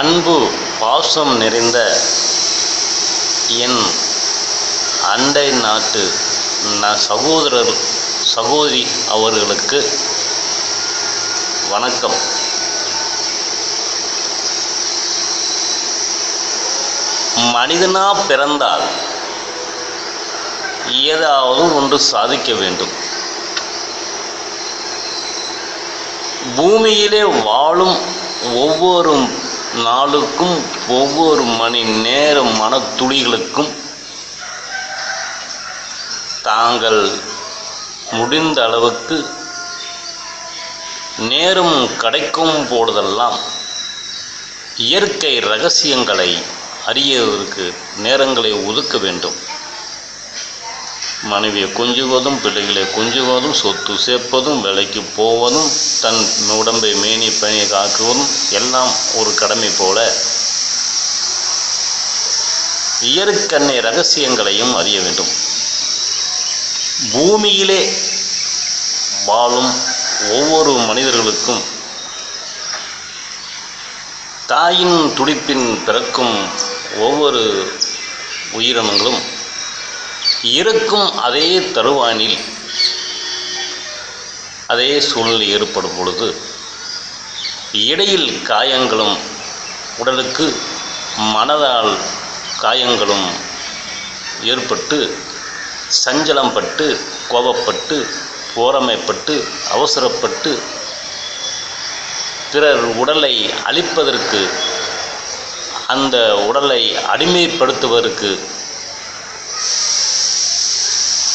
அன்பு பாசம் நிறைந்த என் அண்டை நாட்டு சகோதரர் சகோதரி அவர்களுக்கு வணக்கம். மனிதனா பிறந்தால் ஏதாவது ஒன்று சாதிக்க வேண்டும். பூமியிலே வாழும் ஒவ்வொரு நாளுக்கும் ஒவ்வொரு மணி நேர மனத்துளிகளுக்கும் தாங்கள் முடிந்த அளவுக்கு நேரம் கிடைக்கும் போதெல்லாம் இயற்கை ரகசியங்களை அறியவதற்கு நேரங்களை ஒதுக்க வேண்டும். மனைவியை கொஞ்சுவதும் பிள்ளைகளை கொஞ்சுவதும் சொத்து சேர்ப்பதும் வேலைக்கு போவதும் தன் உடம்பை மேனி பணியை காக்குவதும் எல்லாம் ஒரு கடமை போல. இயற்கண்ணை ரகசியங்களையும் அறிய வேண்டும். பூமியிலே வாழும் ஒவ்வொரு மனிதர்களுக்கும் தாயின் துடிப்பின் பிறக்கும் ஒவ்வொரு உயிரினங்களும் இருக்கும் அதே தருவானில் அதே சூழ்நிலை ஏற்படும் பொழுது இடையில் காயங்களும் உடலுக்கு மனதால் காயங்களும் ஏற்பட்டு சஞ்சலம் பட்டு கோபப்பட்டு போரமைப்பட்டு அவசரப்பட்டு பிறர் உடலை அழிப்பதற்கு அந்த உடலை அடிமைப்படுத்துவதற்கு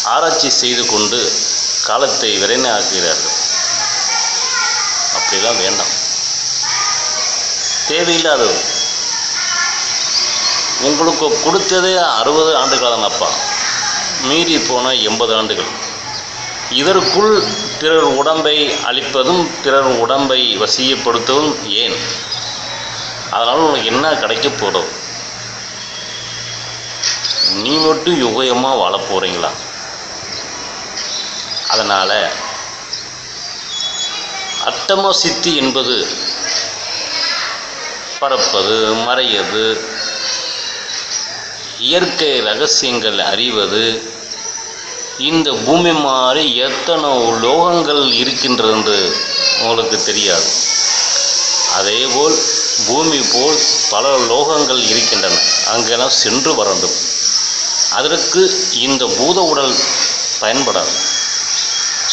ஆராய்ச்சி செய்து கொண்டு காலத்தை விரைனாக்குகிறார்கள் அப்படிலாம் வேண்டாம். தேவையில்லாதது. உங்களுக்கு கொடுத்ததே அறுபது ஆண்டு காலம்ப்பா மீறி போன எண்பது ஆண்டுகள். இதற்குள் பிறர் உடம்பை அழிப்பதும் பிறர் உடம்பை வசியப்படுத்துவதும் ஏன்? அதனால் உனக்கு என்ன கிடைக்க போகிறது நீ மட்டும் யுகயமாக வாழ போகிறீங்களா அதனால் அட்டம சித்தி என்பது பறப்பது மறையது இயற்கை ரகசியங்கள் அறிவது இந்த பூமி மாதிரி எத்தனை லோகங்கள் இருக்கின்றது உங்களுக்கு தெரியாது. அதேபோல் பூமி போல் பல லோகங்கள் இருக்கின்றன. அங்கெல்லாம் சென்று வரண்டும் அதற்கு இந்த பூத உடல் பயன்படாது.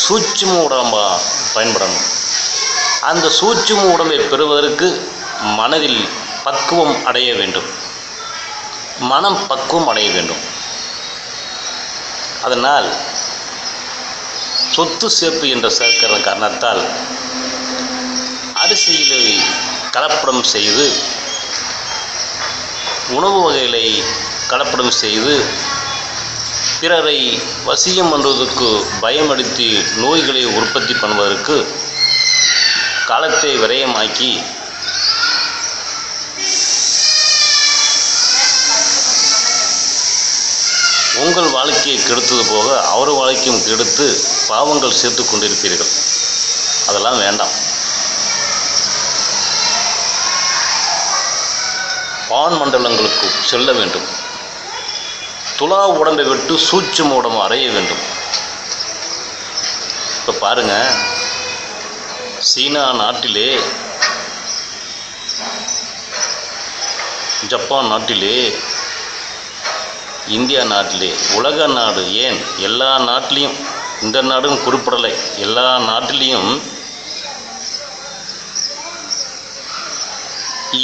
சூட்சும உடம்பாக பயன்படணும். அந்த சூட்சும உடம்பை பெறுவதற்கு மனதில் பக்குவம் அடைய வேண்டும். மனம் பக்குவம் அடைய வேண்டும். அதனால் சொத்து சேர்ப்பு என்ற சேர்க்கிற காரணத்தால் அரிசியிலே கலப்படம் செய்து உணவு வகைகளை கலப்படம் செய்து பிறரை வசியம் பண்ணுவதற்கு பயமடுத்தி நோய்களை உற்பத்தி பண்ணுவதற்கு காலத்தை விரயமாக்கி உங்கள் வாழ்க்கையை கெடுத்தது போக அவர் வாழ்க்கையும் கெடுத்து பாவங்கள் சேர்த்து கொண்டிருப்பீர்கள். அதெல்லாம் வேண்டாம். பான் மண்டலங்களுக்கு செல்ல வேண்டும். துலா உடம்பை விட்டு சூட்சும உடம்பு அறைய வேண்டும். இப்போ பாருங்க சீனா நாட்டிலே ஜப்பான் நாட்டிலே இந்தியா நாட்டிலே உலக நாடு ஏன் எல்லா நாட்டிலையும் இந்த நாடும் குறிப்பிடலை எல்லா நாட்டிலையும்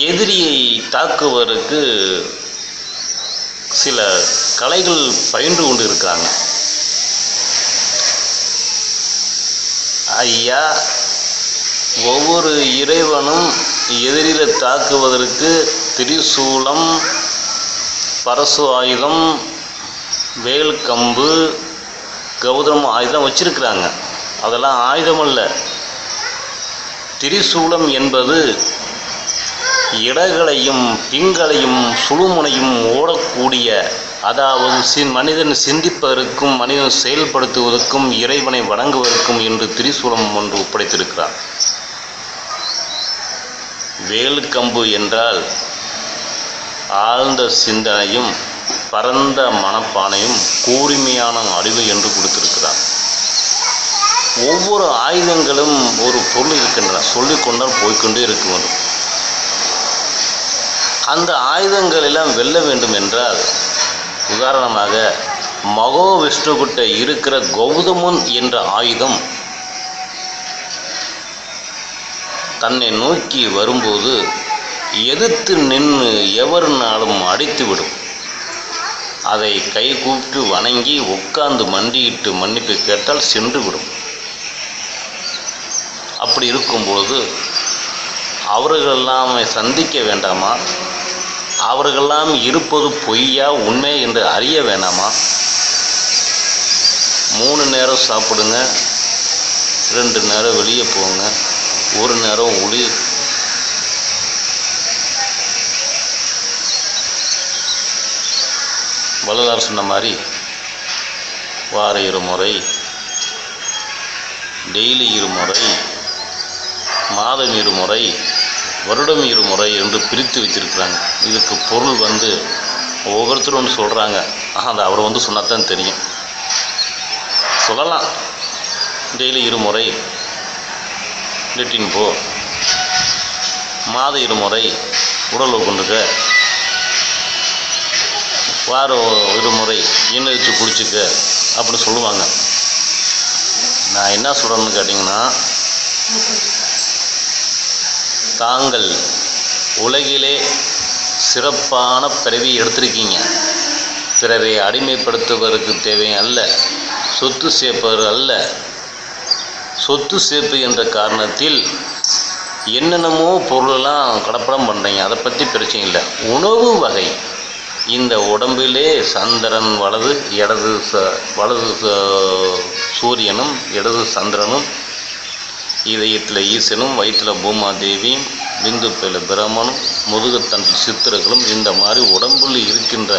எதிரியை தாக்குவதற்கு சில கலைகள் பயின்று கொண்டு இருக்காங்க ஐயா ஒவ்வொரு இறைவனும் எதிரில தாக்குவதற்கு திரிசூலம் பரசு ஆயுதம் வேல் கம்பு கௌதம் ஆயுதம் வச்சிருக்கிறாங்க. அதெல்லாம் ஆயுதம் அல்ல திரிசூலம் என்பது இடகளையும் பிங்களையும் சுழுமுனையும் ஓடக்கூடிய அதாவது சி மனிதன் சிந்திப்பதற்கும் மனிதன் செயல்படுத்துவதற்கும் இறைவனை வணங்குவதற்கும் என்று திரிசூலம் ஒன்று ஒப்படைத்திருக்கிறார். வேலுக்கம்பு என்றால் ஆழ்ந்த சிந்தனையும் பரந்த மனப்பானையும் கூர்மையான அறிவு என்று கொடுத்திருக்கிறார். ஒவ்வொரு ஆயுதங்களும் ஒரு பொருள் இருக்கின்றன. சொல்லிக்கொண்டால் போய்க்கொண்டே இருக்க வேண்டும். அந்த ஆயுதங்கள் எல்லாம் வெல்ல வேண்டும் என்றால் உதாரணமாக மகோ மகோவிஷ்ணுகிட்ட இருக்கிற கௌதமன் என்ற ஆயுதம் தன்னை நோக்கி வரும்போது எதிர்த்து நின்று எவருனாலும் அடித்துவிடும். அதை கை கூப்பிட்டு வணங்கி உட்கார்ந்து மண்டியிட்டு மன்னிப்பு கேட்டால் சென்று விடும் அப்படி இருக்கும்போது அவர்களெல்லாம் சந்திக்க வேண்டாமா? அவர்களெல்லாம் இருப்பது பொய்யா உண்மை என்று அறிய வேணாமா? மூணு நேரம் சாப்பிடுங்க ரெண்டு நேரம் வெளியே போங்க ஒரு நேரம் ஒளி வள்ளலார் சொன்ன மாதிரி வார இருமுறை டெய்லி இருமுறை மாதம் இருமுறை வருடம் இருமுறை என்று பிரித்து வச்சிருக்கிறாங்க இதுக்கு பொருள் வந்து ஒவ்வொருத்தரும் ஒன்று சொல்கிறாங்க அது அவர் வந்து சொன்னாதான் தெரியும். சொல்லலாம். டெய்லி இருமுறை லெட்டின் போ. மாத இருமுறை உடல் கொண்டுக்க வாரம் இருமுறை ஈன வச்சு குடிச்சுக்க அப்படின்னு சொல்லுவாங்க. நான் என்ன சொல்கிறேன்னு கேட்டிங்கன்னா தாங்கள் உலகிலே சிறப்பான பிறவி எடுத்திருக்கீங்க. பிறரை அடிமைப்படுத்துவதற்கு தேவை அல்ல சொத்து சேர்ப்பவர் அல்ல. சொத்து சேர்ப்பு என்ற காரணத்தில் என்னென்னமோ பொருளெல்லாம் கடப்படம் பண்ணுறீங்க அதை பற்றி பிரச்சனை இல்லை. உணவு வகை. இந்த உடம்பிலே சந்திரன் வலது இடது ச வலது ச- சூரியனும் இடது சந்திரனும் இதயத்தில் ஈசனும் வயிற்றில் பூமாதேவியும் விந்து பேல பிரமனும் முதுகுத்தண்டில் சித்திரர்களும் இந்த மாதிரி உடம்பில் இருக்கின்ற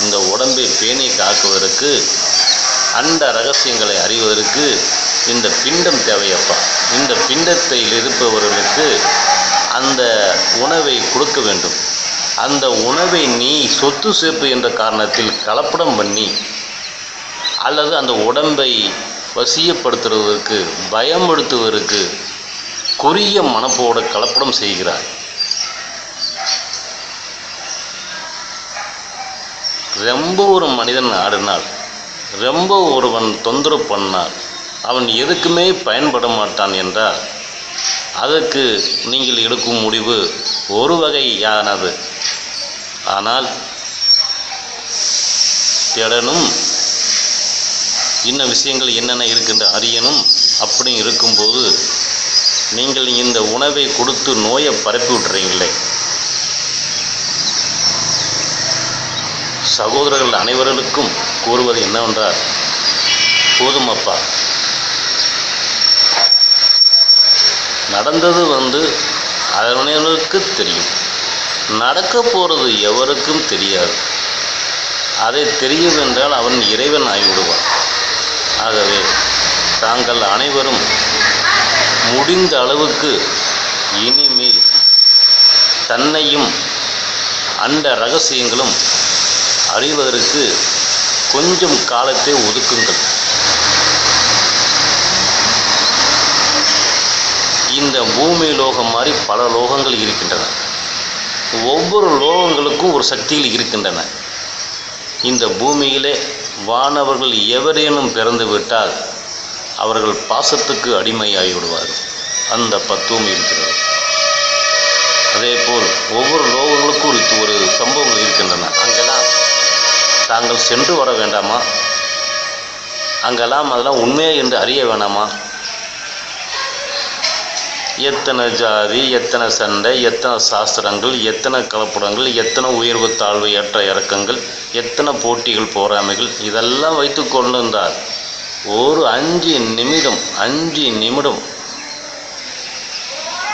இந்த உடம்பை பேணி காக்குவதற்கு அந்த ரகசியங்களை அறிவதற்கு இந்த பிண்டம் தேவையப்பா. இந்த பிண்டத்தில் இருப்பவர்களுக்கு அந்த உணவை கொடுக்க வேண்டும். அந்த உணவை நீ சொத்து சேர்ப்பு என்ற காரணத்தில் கலப்படம் பண்ணி அல்லது அந்த உடம்பை வசியப்படுத்துவதற்கு பயமுடுத்துவருக்கு கொரிய மனப்போட கலப்படம் செய்கிறார். ரொம்ப ஒரு மனிதன் ஆடினால் ரொம்ப ஒருவன் தொந்தரவு பண்ணால் அவன் எதுக்குமே பயன்பட மாட்டான் என்றால் அதற்கு நீங்கள் எடுக்கும் முடிவு ஒரு வகையானது. ஆனால் திடனும் இன்ன விஷயங்கள் என்னென்ன இருக்கின்ற அறியணும் அப்படி இருக்கும்போது நீங்கள் இந்த உணவை கொடுத்து நோயை பரப்பி விட்டுறீங்களே. சகோதரர்கள் அனைவர்களுக்கும் கூறுவது என்னவென்றால் போதுமப்பா. நடந்தது வந்து அவனவனுக்கு தெரியும். நடக்க போகிறது எவருக்கும் தெரியாது. அதை தெரியும் என்றால் அவன் இறைவன் ஆகிவிடுவான். ஆகவே தாங்கள் அனைவரும் முடிந்த அளவுக்கு இனிமேல் தன்னையும் அந்த ரகசியங்களும் அறிவதற்கு கொஞ்சம் காலத்தை ஒதுக்குங்கள். இந்த பூமி லோகம் மாதிரி பல லோகங்கள் இருக்கின்றன. ஒவ்வொரு லோகங்களுக்கும் ஒரு சக்திகள் இருக்கின்றன. இந்த பூமியிலே வானவர்கள் எவரேனும் பிறந்து விட்டால் அவர்கள் பாசத்துக்கு அடிமையாகி விடுவார்கள் அந்த பத்துவம் இருக்கிறது. அதேபோல் ஒவ்வொரு லோகங்களுக்கும் ஒரு ஒரு சம்பவங்கள் இருக்கின்றன. அங்கெல்லாம் தாங்கள் சென்று வர வேண்டாமா? அங்கெல்லாம் அதெல்லாம் உண்மையே என்று அறிய வேணாமா எத்தனை ஜாதி எத்தனை சண்டை எத்தனை சாஸ்திரங்கள் எத்தனை கலப்படங்கள் எத்தனை உயர்வு தாழ்வு ஏற்ற இறக்கங்கள் எத்தனை போட்டிகள் போராமைகள் இதெல்லாம் வைத்து கொண்டிருந்தார். ஒரு அஞ்சு நிமிடம் அஞ்சு நிமிடம்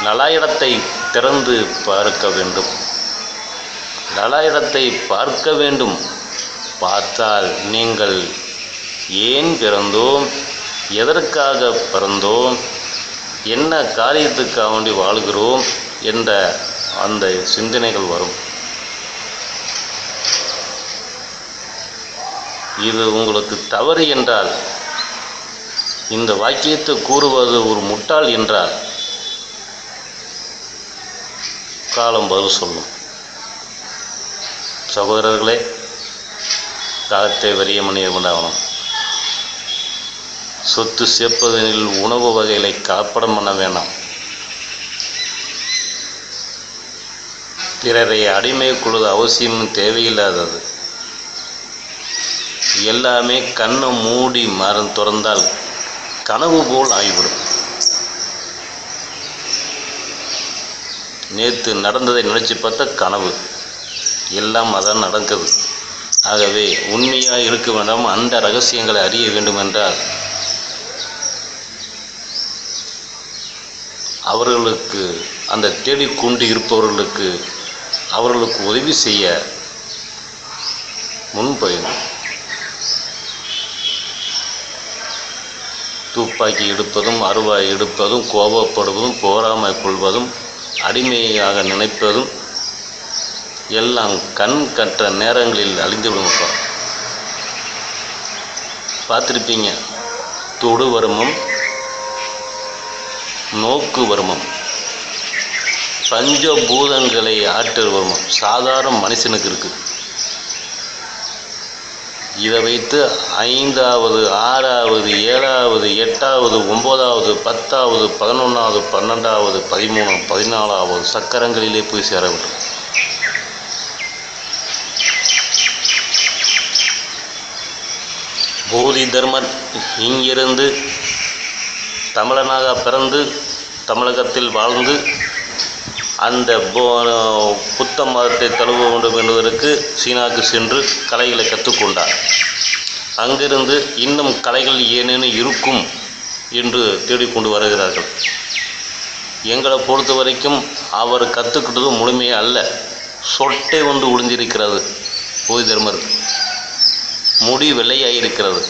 நலாயிடத்தை திறந்து பார்க்க வேண்டும். நலாயிடத்தை பார்க்க வேண்டும். பார்த்தால் நீங்கள் ஏன் பிறந்தோம்? எதற்காக பிறந்தோம்? என்ன காரியத்துக்காக வேண்டி வாழ்கிறோம் என்ற அந்த சிந்தனைகள் வரும். இது உங்களுக்கு தவறு என்றால் இந்த வாக்கியத்தை கூறுவது ஒரு முட்டாள் என்றால் காலம் பதில் சொல்லும். சகோதரர்களே காலத்தை வரிய மணி உண்டாகணும் சொத்து சேர்ப்பதில் உணவு வகைகளை கலப்படம் பண்ண வேண்டாம் பிறரை அடிமை கொள்வது அவசியம் தேவையில்லாதது. எல்லாமே கண்ணை மூடி மரம் திறந்தால் கனவு போல் ஆகிவிடும் நேற்று நடந்ததை நினச்சி பார்த்தா கனவு. எல்லாம் அதான் நடக்குது. ஆகவே உண்மையாக இருக்க வேண்டும். அந்த ரகசியங்களை அறிய வேண்டும் என்றால் அவர்களுக்கு அந்த தேடிக்கொண்டு இருப்பவர்களுக்கு அவர்களுக்கு உதவி செய்ய முன்பயணம் துப்பாக்கி எடுப்பதும் அருவாய் எடுப்பதும் கோபப்படுவதும் போராமை கொள்வதும் அடிமையாக நினைப்பதும் எல்லாம் கண் கற்ற நேரங்களில் அழிந்துவிடும்ப்பா பார்த்துருப்பீங்க. தொடு வருமம் நோக்கு வருமம். பஞ்சபூதங்களை ஆற்றல் வருமம். சாதாரண மனுஷனுக்கு இருக்குது இதை வைத்து ஐந்தாவது ஆறாவது ஏழாவது எட்டாவது ஒன்பதாவது பத்தாவது பதினொன்றாவது பன்னெண்டாவது பதிமூணு பதினாலாவது சக்கரங்களிலே போய் சேர வேண்டும். போதி தர்மன் இங்கிருந்து தமிழனாக பிறந்து தமிழகத்தில் வாழ்ந்து அந்த புத்த மதத்தை தழுவ வேண்டும் என்பதற்கு சீனாவுக்கு சென்று கலைகளை கற்றுக்கொண்டார். அங்கிருந்து இன்னும் கலைகள் ஏனேனும் இருக்கும் என்று தேடிக்கொண்டு வருகிறார்கள். எங்களை பொறுத்த வரைக்கும் அவர் கற்றுக்கிட்டது முழுமையாக அல்ல. சொட்டை ஒன்று ஒளிந்திருக்கிறது. போய் தர்மருக்கு முடி வெள்ளையாயிருக்கிறது.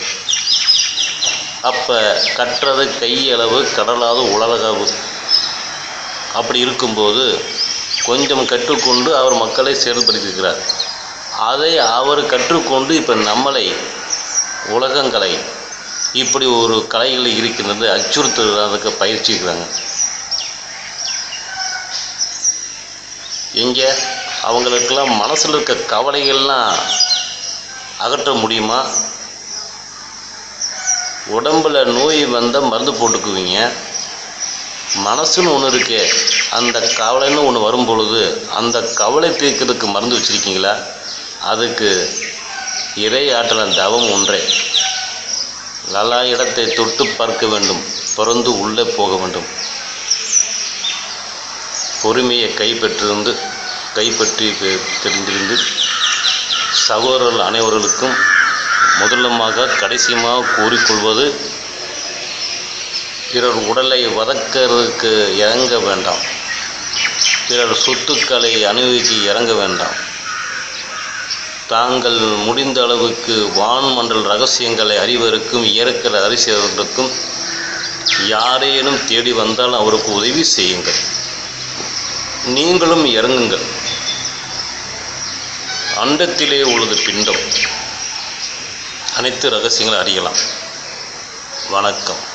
அப்போ கற்றது கையளவு கடலாவது உலகளவு. அப்படி இருக்கும்போது கொஞ்சம் கற்றுக்கொண்டு அவர் மக்களை செயல்படுத்தியிருக்கிறார் அதை அவர் கற்றுக்கொண்டு இப்போ நம்மளை உலகங்களை இப்படி ஒரு கலைகள் இருக்கின்றது அச்சுறுத்துறதுக்கு பயிற்சிக்கிறாங்க. எங்கே? அவங்களுக்கெல்லாம் மனசில் இருக்க கவலைகள்லாம் அகற்ற முடியுமா? உடம்பில் நோய் வந்தால் மருந்து போட்டுக்குவீங்க. மனசுன்னு ஒன்று இருக்கே அந்த கவலைன்னு ஒன்று வரும் பொழுது அந்த கவலை தீர்க்கிறதுக்கு மருந்து வச்சுருக்கீங்களா? அதுக்கு இறை ஆற்றலன் தவம் ஒன்றே. நல்லா இடத்தை தொட்டு பார்க்க வேண்டும் பிறந்து உள்ளே போக வேண்டும். பொறுமையை கைப்பற்றிருந்து கைப்பற்றி தெரிந்திருந்து சகோதரர்கள் அனைவர்களுக்கும் முதலமாக கடைசியமாக கூறிக்கொள்வது பிறர் உடலை வதக்கிறதுக்கு இறங்க வேண்டாம். பிறர் சொத்துக்களை அனுபவிக்க இறங்க வேண்டாம். தாங்கள் முடிந்த அளவுக்கு வான்மண்டல் ரகசியங்களை அறிவதற்கும் இயற்கை அறிசியவர்களுக்கும் யாரேனும் தேடி வந்தால் அவருக்கு உதவி செய்யுங்கள். நீங்களும் இறங்குங்கள். அண்டத்திலே உள்ளது பிண்டம். அனைத்து ரகசியங்களும் அறியலாம். வணக்கம்.